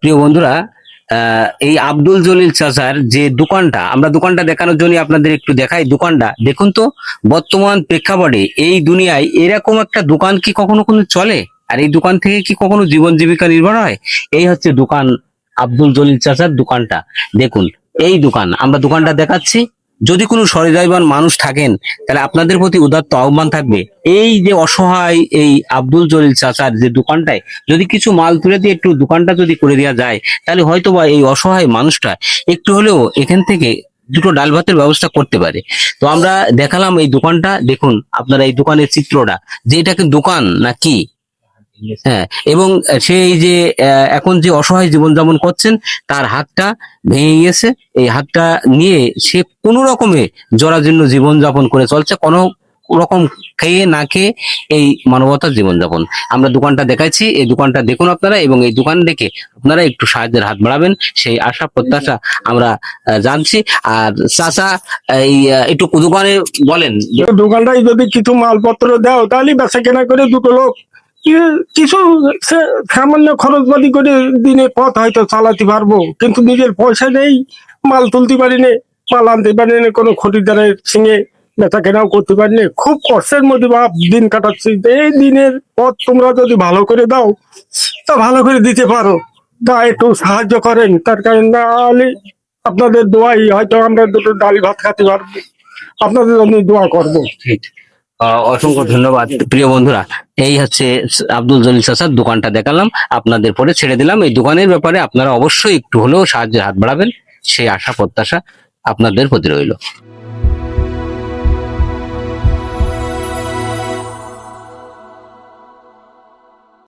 প্রিয় বন্ধুরা এই আব্দুল জলিল চাচার যে দোকানটা, আমরা দোকানটা দেখানোর জন্য আপনাদের একটু দেখাই দোকানটা। দেখুন তো, বর্তমান প্রেক্ষাপটে এই দুনিয়ায় এরকম একটা দোকান কি কখনো কোনো চলে? আর এই দোকান থেকে কি কখনো জীবন জীবিকা নির্ভর হয়? এই হচ্ছে দোকান আব্দুল জলিল চাচার দোকানটা। দেখুন, এই দোকান, আমরা দোকানটা দেখাচ্ছি। যদি কোনো সহৃদয়বান মানুষ থাকেন, তাহলে আপনাদের প্রতি উদাত্ত আহ্বান থাকবে। এই যে অসহায় এই আব্দুল জলিল চাচার যে দোকানটায় যদি কিছু মাল তুলে দিয়ে একটু দোকানটা যদি করে দেওয়া যায়, তাহলে হয়তো বা এই অসহায় মানুষটা একটু হলেও এখান থেকে দুটো ডাল ভাতের ব্যবস্থা করতে পারে। তো আমরা দেখালাম এই দোকানটা, দেখুন আপনারা এই দোকানের চিত্রটা। যে এটা কি দোকান না কি হ্যাঁ এবং সে এই যে আহ, এখন যে অসহায় জীবনযাপন করছেন তার হাতটা ভেঙে গিয়েছে। এই হাতটা নিয়ে সে কোনো রকমে জরাজীর্ণ জীবনযাপন করে চলছে কোনো রকম খেয়ে না খেয়ে এই মানবতার জীবনযাপন। আমরা দোকানটা দেখাচ্ছি এই দোকানটা দেখুন আপনারা এবং এই দোকান দেখে আপনারা একটু সাহায্যের হাত বাড়াবেন সেই আশা প্রত্যাশা আমরা জানছি। আর চাচা এই একটু দোকানে বলেন। যে দোকানটায় যদি কিছু মালপত্র দাও তাহলে বেচা কেনা করে দুটো লোক কিছু সামান্য খরচপাতি করে দিনে পথ হয়তো চালাতে পারব কিন্তু নিজের পয়সা নেই মাল তুলতে পারি না মাল আনতে পারি না কোনো খরিদ্দারের সঙ্গে বেচা কেনাও করতে পারি না। খুব কষ্টের মধ্যে বাপ দিন কাটাচ্ছি। এই দিনের পথ তোমরা যদি ভালো করে দাও তা ভালো করে দিতে পারো। তা একটু সাহায্য করেন তার কারণ না হলে আপনাদের দোয়াই হয়তো আমরা দুটো ডাল ভাত খেতে পারব। আপনাদের জন্য দোয়া করব। আহ, অসংখ্য ধন্যবাদ, প্রিয় বন্ধুরা। এই হচ্ছে আব্দুল জলিল চাচার দোকানটা দেখালাম, আপনাদের পরে ছেড়ে দিলাম। এই দোকানের ব্যাপারে আপনারা অবশ্যই একটু হলেও সাহায্যের হাত বাড়াবেন, সেই আশা, প্রত্যাশা আপনাদের প্রতি রইল।